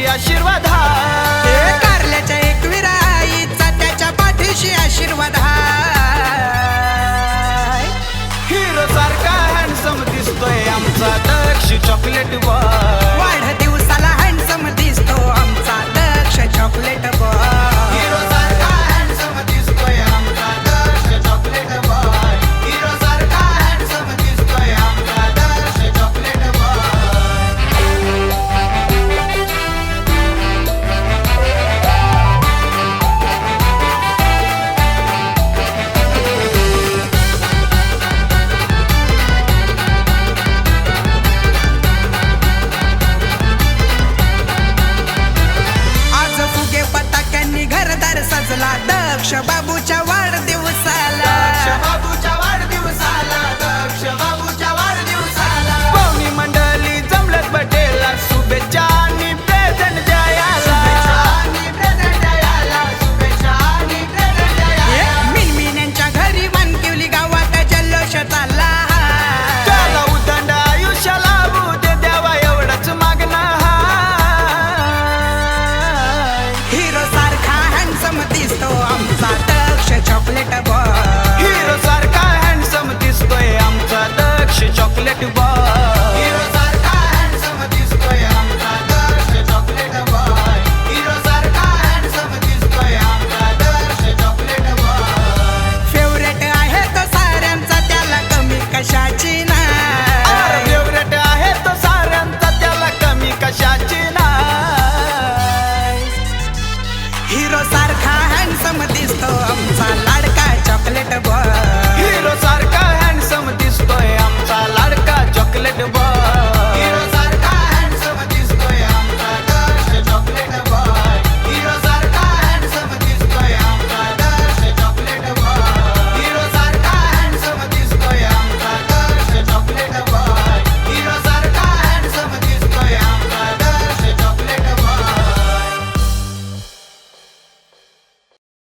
पाठीशी आशीर्वाद कारल्याच्या एक विराईचा त्याच्या पाठीशी आशीर्वाद हिरो सारखा हॅन्डसम दिसतोय आमचा. दक्ष चॉकलेट बॉय वाढ दिवसाला हॅन्डसम दिसतो आमचा. दक्ष चॉकलेट बॉय